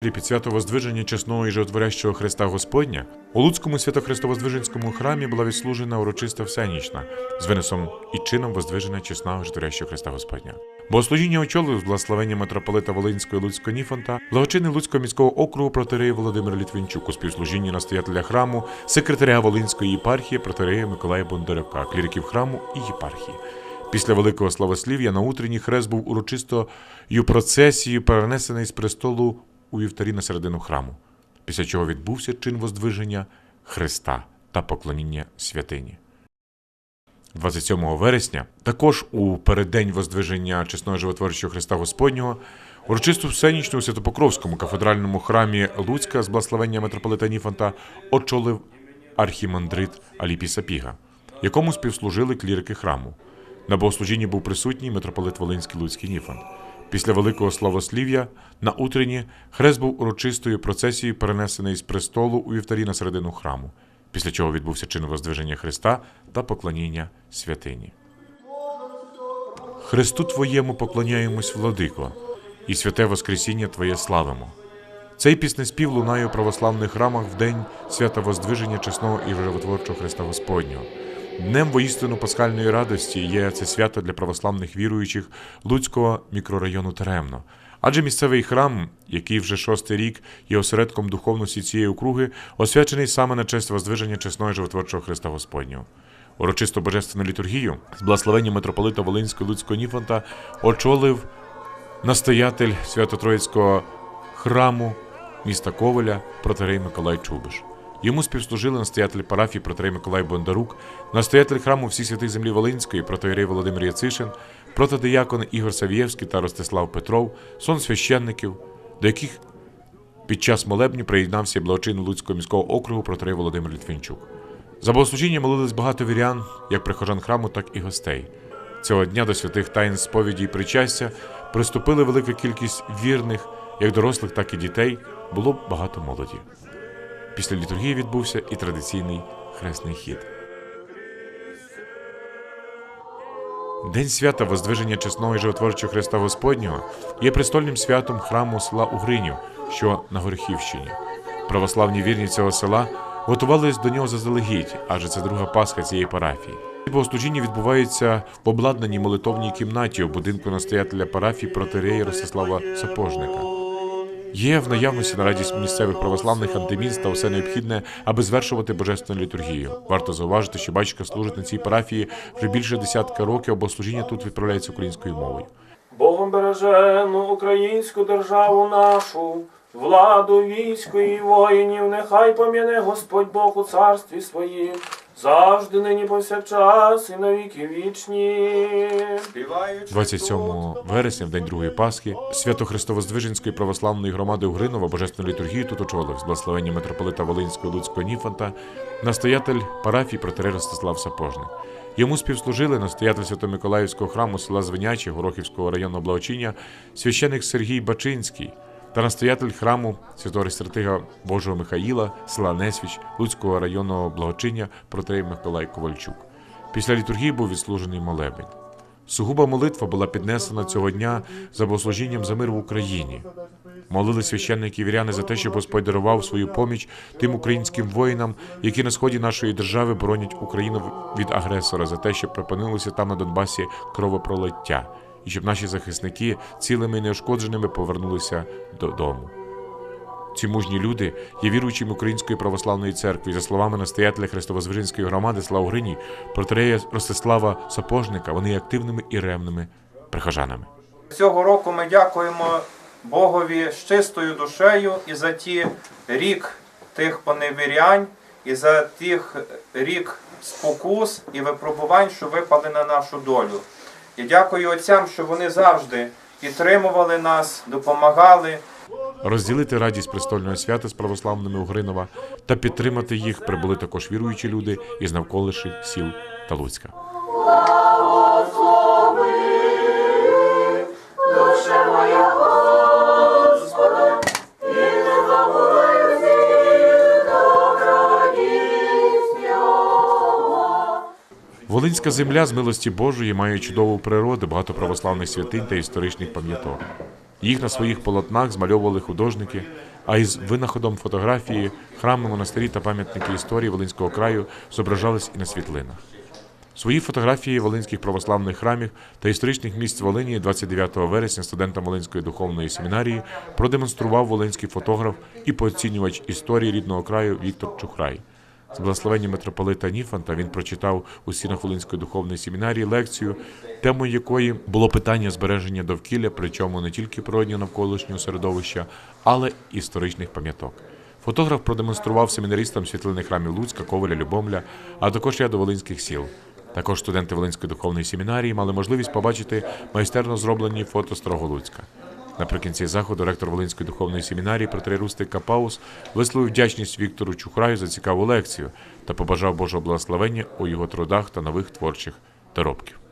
Під свято Воздвиження чесного і животворящого Христа Господня у Луцькому свято-христовоздвиженському храмі була відслужена урочиста всенічна з винесом і чином воздвижена чесного і животворящого Христа Господня. Богослужіння очолив благословення митрополита Волинського і Луцького Ніфонта, благочинний Луцького міського округу протерея Володимира Літвінчук у співслужінні настоятеля храму, секретаря Волинської єпархії протерея Миколая Бондарюка, кліриків храму і єпархії. Після великого славослів'я на утренній хрест був урочистою процесією перенесений з престолу у вівтарі на середину храму, після чого відбувся чин воздвиження Христа та поклоніння святині. 27 вересня, також у переддень воздвиження чесного животворчого Христа Господнього, урочисту всенічну у Святопокровському кафедральному храмі Луцька з благословення митрополита Ніфанта очолив архімандрит Аліпі Сапіга, якому співслужили клірики храму. На богослужінні був присутній митрополит Волинський Луцький Ніфант. Після великого славослів'я на утренні хрест був урочистою процесією перенесений з престолу у вівтарі на середину храму, після чого відбувся чин воздвиження Христа та поклоніння святині. Христу Твоєму поклоняємось, владико, і святе Воскресіння Твоє славимо. Цей піснеспів лунає у православних храмах в день свята Воздвиження чесного і животворчого Христа Господнього. Днем воістину пасхальної радості є це свято для православних віруючих Луцького мікрорайону Теремно. Адже місцевий храм, який вже шостий рік є осередком духовності цієї округи, освячений саме на честь воздвиження чесного і животворчого Христа Господнього. Урочисто божественну літургію з благословенням митрополита Волинського Луцького Ніфонта очолив настоятель Свято-Троїцького храму міста Ковеля протерей Миколай Чубиш. Йому співслужили настоятель парафії протерей Миколай Бондарук, настоятель храму всіх святих землі Волинської, протоєрей Володимир Яцишин, протодиякони Ігор Савієвський та Ростислав Петров, сон священників, до яких під час молебні приєднався благочин Луцького міського округу протерей Володимир Літвінчук. За богослужіння молились багато вірян, як прихожан храму, так і гостей. Цього дня до святих тайн сповіді і причастя приступили велика кількість вірних, як дорослих, так і дітей, було багато молоді. Після літургії відбувся і традиційний хресний хід. День свята Воздвиження чесного і животворчого Христа Господнього є престольним святом храму села Угринів, що на Горохівщині. Православні вірні цього села готувались до нього заздалегідь, адже це друга Пасха цієї парафії. Богослужіння відбувається в обладнаній молитовній кімнаті у будинку настоятеля парафії протерея Ростислава Сапожника. Є в наявності на радість місцевих православних антиміст та все необхідне, аби звершувати божественну літургію. Варто зауважити, що батька служить на цій парафії вже більше десятка років, а богослужіння тут відправляється українською мовою. Богом бережену українську державу нашу, владу війську і воїнів, нехай пом'яне Господь Бог у царстві своїм, завжди нині повсякчас і навіки вічні. 27 вересня, в день другої Пасхи, свято Христовоздвиженської православної громади Угринова божественну літургію тут очолив з благословення митрополита Волинського Луцького Ніфанта, настоятель парафії протерей Ростислав Сапожник. Йому співслужили настоятель Свято-Миколаївського храму села Звеняче Горохівського районного благочиння, священик Сергій Бачинський та настоятель храму святого стратига Божого Михаїла, села Несвіч, Луцького районного благочиння протерей Миколай Ковальчук. Після літургії був відслужений молебень. Сугуба молитва була піднесена цього дня за богослужінням за мир в Україні. Молили священники віряни за те, щоб Господь дарував свою поміч тим українським воїнам, які на сході нашої держави боронять Україну від агресора, за те, щоб припинилося там на Донбасі кровопролиття, і щоб наші захисники цілими і неушкодженими повернулися додому. Ці мужні люди є віруючими Української православної церкви. За словами настоятеля Христовозвиженської громади Славгрині, протирея Ростислава Сапожника, вони є активними і ревними прихожанами. Цього року ми дякуємо Богові з чистою душею і за ті рік тих поневірянь, і за тих рік спокус і випробувань, що випали на нашу долю. І дякую отцям, що вони завжди підтримували нас, допомагали. Розділити радість престольного свята з православними Угринова та підтримати їх прибули також віруючі люди із навколишніх сіл та Луцька. Волинська земля з милості Божої має чудову природу, багато православних святинь та історичних пам'яток. Їх на своїх полотнах змальовували художники, а із винаходом фотографії храми, монастирі та пам'ятники історії Волинського краю зображались і на світлинах. Свої фотографії волинських православних храмів та історичних місць Волині 29 вересня студентам Волинської духовної семінарії продемонстрував волинський фотограф і пооцінювач історії рідного краю Віктор Чухрай. З благословення митрополита Ніфанта він прочитав у стінах Волинської духовної семінарії лекцію, темою якої було питання збереження довкілля, причому не тільки природнього навколишнього середовища, але й історичних пам'яток. Фотограф продемонстрував семінаристам світлини храмів Луцька, Коваля, Любомля, а також ряду волинських сіл. Також студенти Волинської духовної семінарії мали можливість побачити майстерно зроблені фото Старого Луцька. Наприкінці заходу ректор Волинської духовної семінарії Рустик Капаус висловив вдячність Віктору Чухраю за цікаву лекцію та побажав Божого благословення у його трудах та нових творчих доробків.